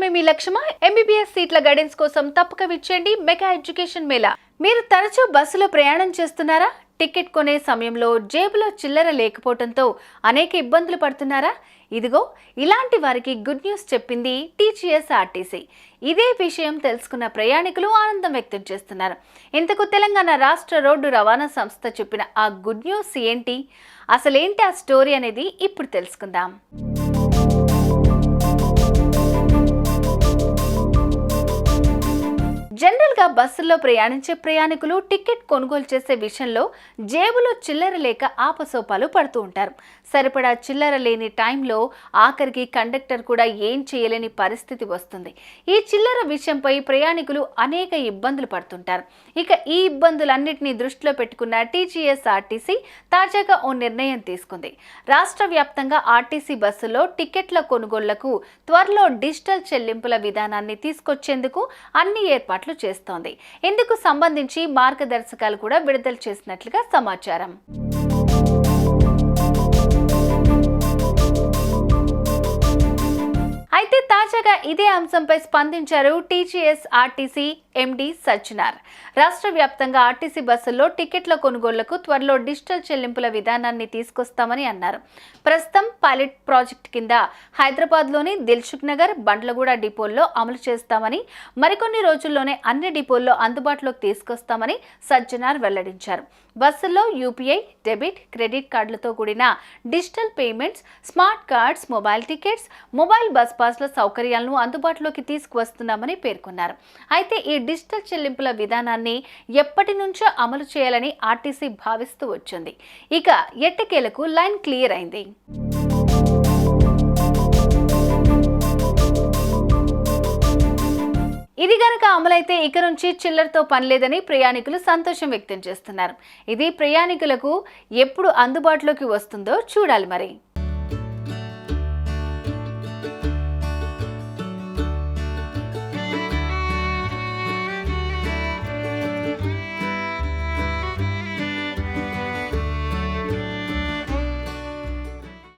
సాధించడమే మీ లక్ష్యమా? ఎంబీబీఎస్ సీట్ల గైడెన్స్ కోసం తప్పక విచ్చేయండి మెగా ఎడ్యుకేషన్ మేళా. మీరు తరచూ బస్సులో ప్రయాణం చేస్తున్నారా? టికెట్ కొనే సమయంలో జేబులో చిల్లర లేకపోవడంతో అనేక ఇబ్బందులు పడుతున్నారా? ఇదిగో ఇలాంటి వారికి గుడ్ న్యూస్ చెప్పింది టీచీఎస్ ఆర్టీసీ ఇదే విషయం తెలుసుకున్న ప్రయాణికులు ఆనందం వ్యక్తం చేస్తున్నారు. ఇంతకు తెలంగాణ రాష్ట్ర రోడ్డు రవాణా సంస్థ చెప్పిన ఆ గుడ్ న్యూస్ ఏంటి? అసలేంటి ఆ స్టోరీ అనేది ఇప్పుడు తెలుసుకుందాం. జనరల్గా బస్సుల్లో ప్రయాణించే ప్రయాణికులు టికెట్ కొనుగోలు చేసే విషయంలో జేబులో చిల్లర లేక ఆపసోపాలు పడుతూ ఉంటారు. సరిపడా చిల్లర లేని టైంలో ఆఖరికి కండక్టర్ కూడా ఏం చేయలేని పరిస్థితి వస్తుంది. ఈ చిల్లర విషయంపై ప్రయాణికులు అనేక ఇబ్బందులు పడుతుంటారు. ఇక ఈ ఇబ్బందులన్నింటినీ దృష్టిలో పెట్టుకున్న టీజీఎస్ ఆర్టీసీ తాజాగా ఓ నిర్ణయం తీసుకుంది. రాష్ట్ర వ్యాప్తంగా ఆర్టీసీ బస్సులో టికెట్ల కొనుగోళ్ళకు త్వరలో డిజిటల్ చెల్లింపుల విధానాన్ని తీసుకొచ్చేందుకు అన్ని ఏర్పాట్లు చేస్తోంది. ఇందుకు సంబంధించి మార్గదర్శకాలు కూడా విడుదల చేసినట్లుగా సమాచారం. అయితే తాజాగా ఇదే అంశంపై స్పందించారు టీజీఎస్ ఆర్టీసీ ఎండి సజ్జనార్ రాష్ట్ర వ్యాప్తంగా ఆర్టీసీ బస్సుల్లో టికెట్ల కొనుగోళ్ళకు త్వరలో డిజిటల్ చెల్లింపుల విధానాన్ని తీసుకొస్తామని అన్నారు. ప్రస్తుతం పైలట్ ప్రాజెక్ట్ కింద హైదరాబాద్లోని దిల్సుఖ్ నగర్ బండ్లగూడ డిపోల్లో అమలు చేస్తామని మరికొన్ని రోజుల్లోనే అన్ని డిపోల్లో అందుబాటులోకి తీసుకొస్తామని సజ్జనార్ వెల్లడించారు. బస్సుల్లో యూపీఐ డెబిట్ క్రెడిట్ కార్డులతో కూడిన digital payments smart cards mobile tickets mobile bus బస్ల సౌకర్యాలను అందుబాటులోకి తీసుకువస్తున్నామని పేర్కొన్నారు. అయితే ఈ డిజిటల్ చెల్లింపుల విధానాన్ని ఎప్పటి నుంచో అమలు చేయాలని ఆర్టీసీ భావిస్తూ వచ్చింది. ఇక ఎట్టకేలకు లైన్ క్లియర్ అయింది. ఇది గనక అమలైతే ఇక నుంచి చిల్లరతో పనిలేదని ప్రయాణికులు సంతోషం వ్యక్తం చేస్తున్నారు. ఇది ప్రయాణికులకు ఎప్పుడు అందుబాటులోకి వస్తుందో చూడాలి మరి.